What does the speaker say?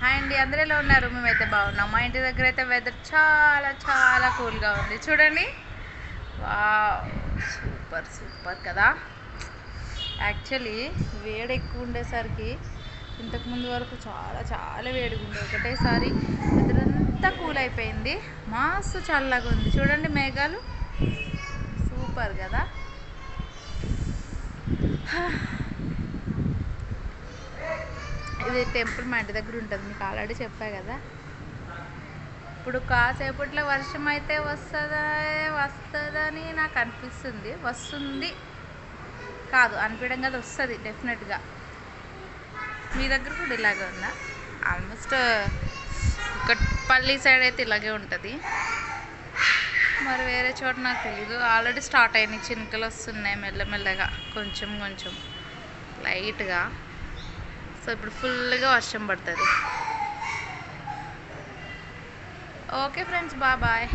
Hi అండి అందరూ ఎలా ఉన్నారు? మేమైతే బాగున్నాం. మా ఇంటి దగ్గర అయితే వెదర్ చాలా చాలా కూల్గా ఉంది. చూడండి. వావ్ సూపర్ సూపర్ కదా. యాక్చువల్లీ వేడి ఎక్కువ ఉండేసరికి ఇంతకుముందు వరకు చాలా చాలా వేడిగా ఉండే ఒకటేసారి. వెదర్ అంతా కూల్ అయిపోయింది. మస్తు చల్లగా ఉంది. చూడండి మేఘాలు. సూపర్ కదా. ఇది టెంపుల్ మా ఇంటి దగ్గర ఉంటుంది. మీకు ఆల్రెడీ చెప్పా కదా. ఇప్పుడు కాసేపట్లో వర్షం అయితే వస్తుందా? వస్తుందని నాకు అనిపిస్తుంది. వస్తుంది. కాదు అనిపించడం కదా వస్తుంది డెఫినెట్గా మీ దగ్గర కూడా ఇలాగే ఉందా? ఆల్మోస్ట్ కుక్కట్పల్లి సైడ్ అయితే ఇలాగే ఉంటుంది. మరి వేరే చోట నాకు తెలీదు. ఆల్రెడీ స్టార్ట్ అయినాయి. చినుకలు వస్తున్నాయి మెల్లమెల్లగా. కొంచెం కొంచెం. లైట్గా సో ఇప్పుడు ఫుల్గా వర్షం పడుతుంది ఓకే ఫ్రెండ్స్ బాయ్ బాయ్